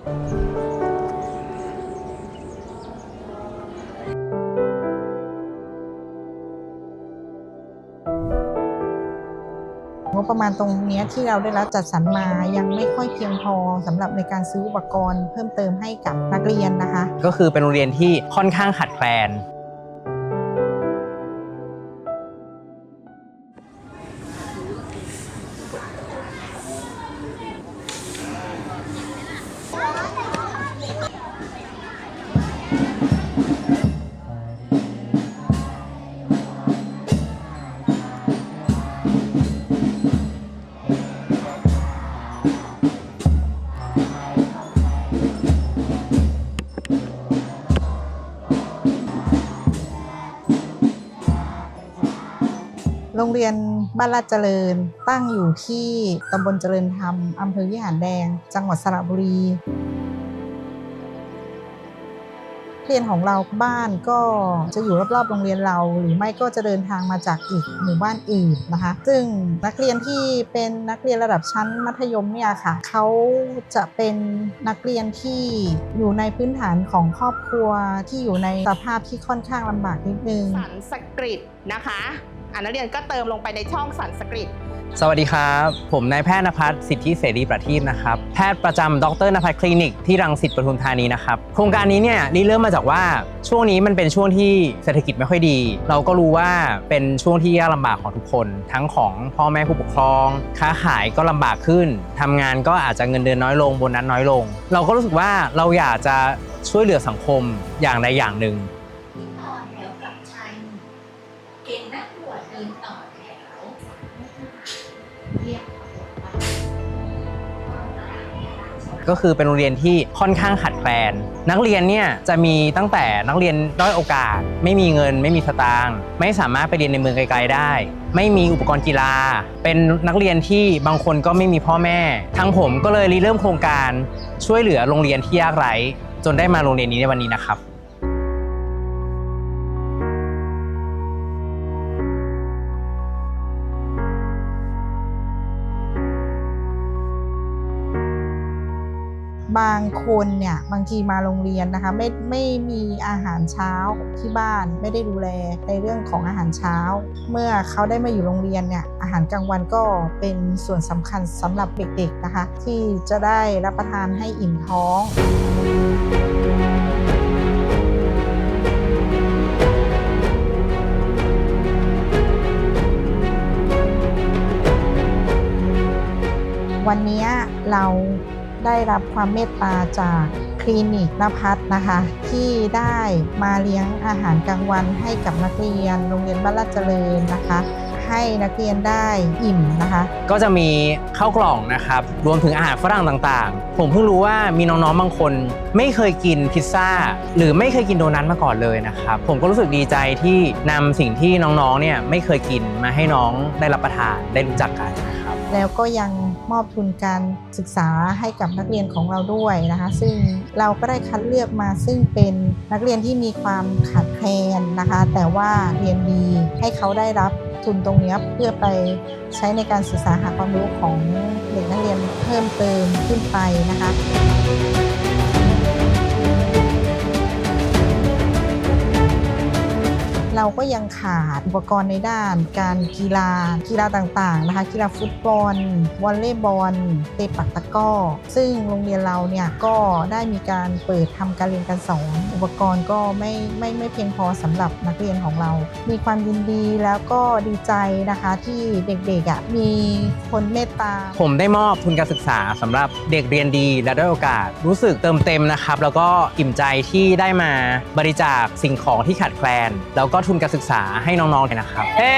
งบประมาณตรงนี้ที่เราได้รับจัดสรรมายังไม่ค่อยเพียงพอสำหรับในการซื้ออุปกรณ์เพิ่มเติมให้กับนักเรียนนะคะ ก็คือเป็นโรงเรียนที่ค่อนข้างขัดแคลน โรงเรียนบ้านลาดเจริญ ตั้งอยู่ที่ตำบลเจริญธรรมอำเภอวิหารแดง จังหวัดสระบุรีเรียนของเราบ้านก็จะอยู่รอบๆโรงเรียนเรา หรือไม่ก็จะเดินทางมาจากอีกหมู่บ้านอื่นนะคะ ซึ่งนักเรียนที่เป็นนักเรียนระดับชั้นมัธยมเนี่ยค่ะเขาจะเป็นนักเรียนที่อยู่ในพื้นฐานของครอบครัวที่อยู่ในสภาพที่ค่อนข้างลำบากนิดนึงสันสกฤตนะคะ อ่านักเรียนก็เติมลงไปในช่องสันสกฤตสวัสดีครับ ผมนายแพทย์นภัสสิทธิเสรีประทีปนะครับ แพทย์ประจำดรนภัสคลินิกที่รังสิตปทุมธานีนะครับ โครงการนี้เนี่ยรีเริ่มมาจากว่าช่วงนี้มันเป็นช่วงที่เศรษฐกิจไม่ค่อยดี เราก็รู้ว่าเป็นช่วงที่ยากลำบากของทุกคน ทั้งของพ่อแม่ผู้ปกครอง ค้าขายก็ลำบากขึ้นทำงานก็อาจจะเงินเดือนน้อยลงโบนัสน้อยลง เราก็รู้สึกว่าเราอยากจะช่วยเหลือสังคมอย่างใดอย่างหนึ่ง ก็คือเป็นโรงเรียนที่ค่อนข้างขาดแคลน นักเรียนเนี่ยจะมีตั้งแต่นักเรียนด้อยโอกาส ไม่มีเงิน ไม่มีสตางค์ไม่สามารถไปเรียนในเมืองไกลๆได้ ไม่มีอุปกรณ์กีฬา เป็นนักเรียนที่บางคนก็ไม่มีพ่อแม่ทางผมก็เลยริเริ่มโครงการช่วยเหลือโรงเรียนที่ยากไร้จนได้มาโรงเรียนนี้ในวันนี้นะครับ บางคนเนี่ยบางทีมาโรงเรียนนะคะไม่ไม่มีอาหารเช้าที่บ้านไม่ได้ดูแลในเรื่องของอาหารเช้า เมื่อเขาได้มาอยู่โรงเรียนเนี่ยอาหารกลางวันก็เป็นส่วนสำคัญสำหรับเด็กๆนะคะ ที่จะได้รับประทานให้อิ่มท้องวันนี้เรา ได้รับความเมตตาจากคลินิกนภัสนะคะ ที่ได้มาเลี้ยงอาหารกลางวันให้กับนักเรียนโรงเรียนบ้านลาดเจริญนะคะให้นักเรียนได้อิ่มนะคะ ก็จะมีข้าวกล่องนะครับ รวมถึงอาหารฝรั่งต่างๆ ผมเพิ่งรู้ว่ามีน้องๆบางคน ไม่เคยกินพิซซ่า หรือไม่เคยกินโดนัทมาก่อนเลยนะครับ ผมก็รู้สึกดีใจที่นำสิ่งที่น้องๆเนี่ยไม่เคยกินมาให้น้องได้รับประทานได้รู้จักกันนะครับ แล้วก็ยังมอบทุนการศึกษาให้กับนักเรียนของเราด้วยนะคะ ซึ่งเราก็ได้คัดเลือกมาซึ่งเป็นนักเรียนที่มีความขาดแคลนนะคะ แต่ว่าเรียนดีให้เขาได้รับทุนตรงนี้เพื่อไปใช้ในการศึกษาหาความรู้ของเด็กนักเรียนเพิ่มเติมขึ้นไปนะคะ เราก็ยังขาดอุปกรณ์ในด้าน การกีฬากีฬาต่างๆนะคะกีฬาฟุตบอลวอลเลย์บอล เตะปักตะก้อ ซึ่งโรงเรียนเราเนี่ยก็ได้มีการเปิดทำการเรียนการสอน อุปกรณ์ก็ไม่ไม่ไม่เพียงพอสำหรับนักเรียนของเรา มีความยินดีแล้วก็ดีใจนะคะที่เด็กๆอะมีคนเมตตา ผมได้มอบทุนการศึกษาสำหรับเด็กเรียนดีและได้โอกาสรู้สึกเติมเต็มนะครับ แล้วก็อิ่มใจที่ได้มาบริจาคสิ่งของที่ขาดแคลน แล้วก็ทุนการศึกษาให้น้องๆเลยนะครับเฮ้